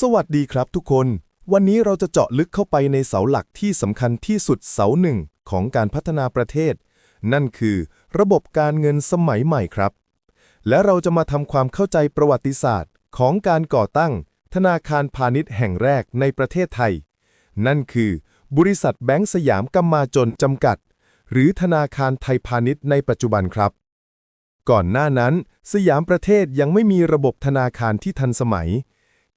สวัสดีครับทุกคน วันนี้เราจะเจาะลึกเข้าไปในเสาหลักที่สำคัญที่สุดเสาหนึ่งของการพัฒนาประเทศ นั่นคือ ระบบการเงินสมัยใหม่ครับ และเราจะมาทำความเข้าใจประวัติศาสตร์ ของการก่อตั้ง ธนาคารพาณิชย์แห่งแรกในประเทศไทย นั่นคือ บริษัทแบงก์สยามกัมมาจนจำกัด หรือธนาคารไทยพาณิชย์ในปัจจุบันครับ ก่อนหน้านั้น สยามประเทศยังไม่มีระบบธนาคารที่ทันสมัย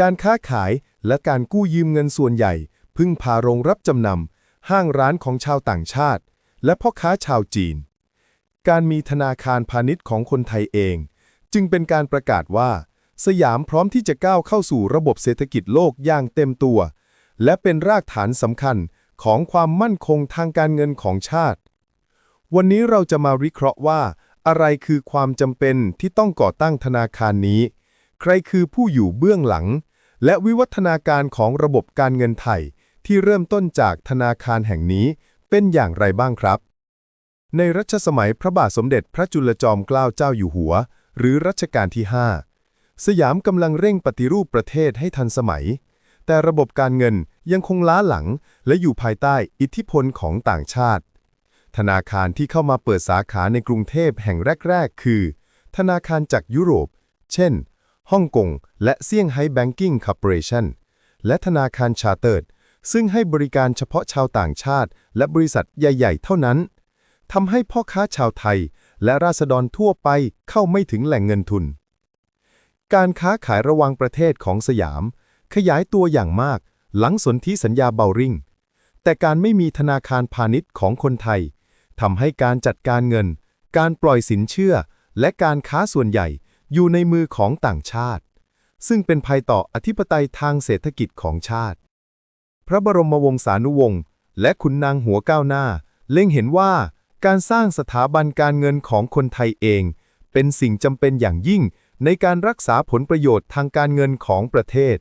การค้าขายและการกู้ยืมเงินส่วนใหญ่ พึ่งพาโรงรับจำนำ ห้างร้านของชาวต่างชาติ และพ่อค้าชาวจีน การมีธนาคารพาณิชย์ของคนไทยเอง จึงเป็นการประกาศว่า สยามพร้อมที่จะก้าวเข้าสู่ระบบเศรษฐกิจโลกอย่างเต็มตัว และเป็นรากฐานสำคัญของความมั่นคงทางการเงินของชาติ วันนี้เราจะมาวิเคราะห์ว่า อะไรคือความจำเป็นที่ต้องก่อตั้งธนาคารนี้ ใครคือผู้อยู่เบื้องหลัง และวิวัฒนาการของระบบการเงินไทย ที่เริ่มต้นจากธนาคารแห่งนี้เป็นอย่างไรบ้างครับ ในรัชสมัยพระบาทสมเด็จพระจุลจอมเกล้าเจ้าอยู่หัว หรือรัชกาลที่ 5 สยามกำลังเร่งปฏิรูปประเทศให้ทันสมัย แต่ระบบการเงินยังคงล้าหลัง และอยู่ภายใต้อิทธิพลของต่างชาติ ธนาคารที่เข้ามาเปิดสาขาในกรุงเทพแห่งแรก ๆ คือ ธนาคารจากยุโรป เช่น ฮ่องกง และเซี่ยงไฮ้แบงกิ้งคอร์ปอเรชั่น และธนาคารชาเติร์ด ซึ่งให้บริการเฉพาะชาวต่างชาติ และบริษัทใหญ่ ๆ เท่านั้น ทำให้พ่อค้าชาวไทย และราษฎรทั่วไปเข้าไม่ถึงแหล่งเงินทุน การค้าขายระหว่างประเทศของสยาม ขยายตัวอย่างมาก หลังสนธิสัญญาเบาริงแต่การไม่มีธนาคารพาณิชย์ของคนไทยทำให้การจัดการเงิน การปล่อยสินเชื่อ และการค้าส่วนใหญ่ อยู่ในมือของต่างชาติ ซึ่งเป็นภัยต่ออธิปไตยทางเศรษฐกิจของชาติ พระบรมวงศานุวงศ์และขุนนางหัวก้าวหน้า เล็งเห็นว่าการสร้างสถาบันการเงินของคนไทยเอง เป็นสิ่งจำเป็นอย่างยิ่งในการรักษาผลประโยชน์ทางการเงินของประเทศ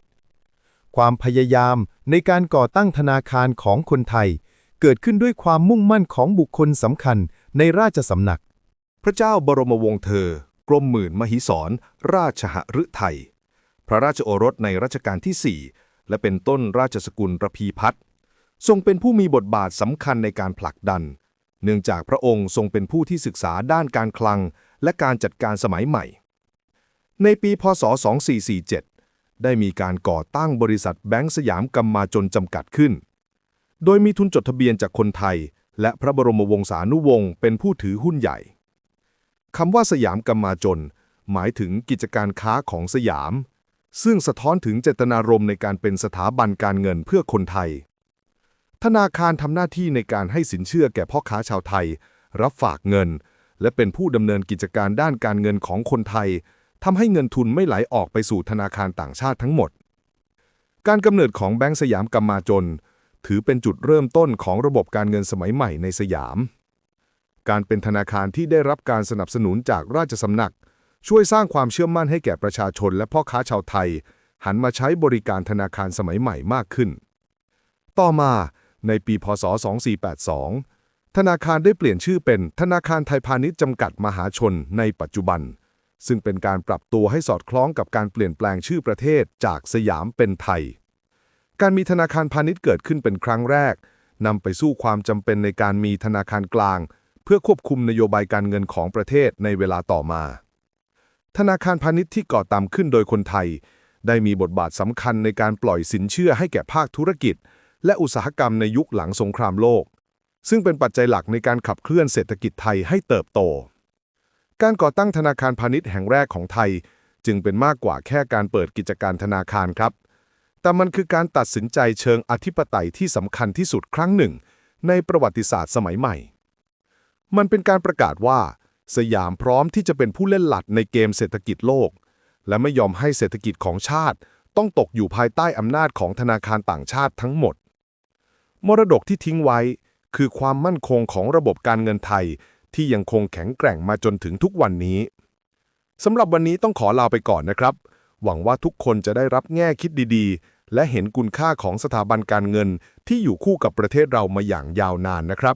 ความพยายามในการก่อตั้งธนาคารของคนไทย เกิดขึ้นด้วยความมุ่งมั่นของบุคคลสำคัญในราชสำนัก พระเจ้าบรมวงศ์เธอ กรมหมื่นมหิศรราชหฤทัย พระราชโอรสในรัชกาลที่ 4 และเป็นต้นราชสกุลระพีพัฒน์ทรงเป็นผู้มีบทบาทสำคัญในการผลักดัน เนื่องจากพระองค์ทรงเป็นผู้ที่ศึกษาด้านการคลัง และการจัดการสมัยใหม่ ในปีพศ 2447 ได้มีการก่อตั้งบริษัทแบงก์สยามกัมมาจนจำกัดขึ้น โดยมีทุนจดทะเบียนจากคนไทย และพระบรมวงศานุวงศ์เป็นผู้ถือหุ้นใหญ่ คำว่าสยามกัมมาจน หมายถึงกิจการค้าของสยาม ซึ่งสะท้อนถึงเจตนารมณ์ในการเป็นสถาบันการเงินเพื่อคนไทย ธนาคารทำหน้าที่ในการให้สินเชื่อแก่พ่อค้าชาวไทย รับฝากเงิน และเป็นผู้ดำเนินกิจการด้านการเงินของคนไทยทำให้เงินทุนไม่ไหลออกไปสู่ธนาคารต่างชาติทั้งหมด การกำเนิดของแบงก์สยามกัมมาจน ถือเป็นจุดเริ่มต้นของระบบการเงินสมัยใหม่ในสยาม การเป็นธนาคารที่ได้รับการสนับสนุนจากราชสำนัก ช่วยสร้างความเชื่อมั่นให้แก่ประชาชนและพ่อค้าชาวไทย หันมาใช้บริการธนาคารสมัยใหม่มากขึ้น ต่อมาในปีพศ 2482 ธนาคารได้เปลี่ยนชื่อเป็นธนาคารไทยพาณิชย์จำกัดมหาชนในปัจจุบัน ซึ่งเป็นการปรับตัวให้สอดคล้องกับการเปลี่ยนแปลงชื่อประเทศจากสยามเป็นไทย การมีธนาคารพาณิชย์เกิดขึ้นเป็นครั้งแรกนำไปสู่ความจำเป็นในการมีธนาคารกลาง เพื่อควบคุมนโยบายการเงินของประเทศในเวลาต่อมา ธนาคารพาณิชย์ที่ก่อตั้งขึ้นโดยคนไทย ได้มีบทบาทสำคัญในการปล่อยสินเชื่อให้แก่ภาคธุรกิจ และอุตสาหกรรมในยุคหลังสงครามโลก ซึ่งเป็นปัจจัยหลักในการขับเคลื่อนเศรษฐกิจไทยให้เติบโต การก่อตั้งธนาคารพาณิชย์แห่งแรกของไทย จึงเป็นมากกว่าแค่การเปิดกิจการธนาคารครับ แต่มันคือการตัดสินใจเชิงอธิปไตยที่สำคัญที่สุดครั้งหนึ่ง ในประวัติศาสตร์สมัยใหม่ มันเป็นการประกาศว่า สยามพร้อมที่จะเป็นผู้เล่นหลักในเกมเศรษฐกิจโลก และไม่ยอมให้เศรษฐกิจของชาติ ต้องตกอยู่ภายใต้อำนาจของธนาคารต่างชาติทั้งหมด มรดกที่ทิ้งไว้ คือความมั่นคงของระบบการเงินไทย ที่ยังคงแข็งแกร่งมาจนถึงทุกวันนี้สำหรับวันนี้ต้องขอลาไปก่อนนะครับ หวังว่าทุกคนจะได้รับแง่คิดดีๆ และเห็นคุณค่าของสถาบันการเงินที่อยู่คู่กับประเทศเรามาอย่างยาวนานนะครับ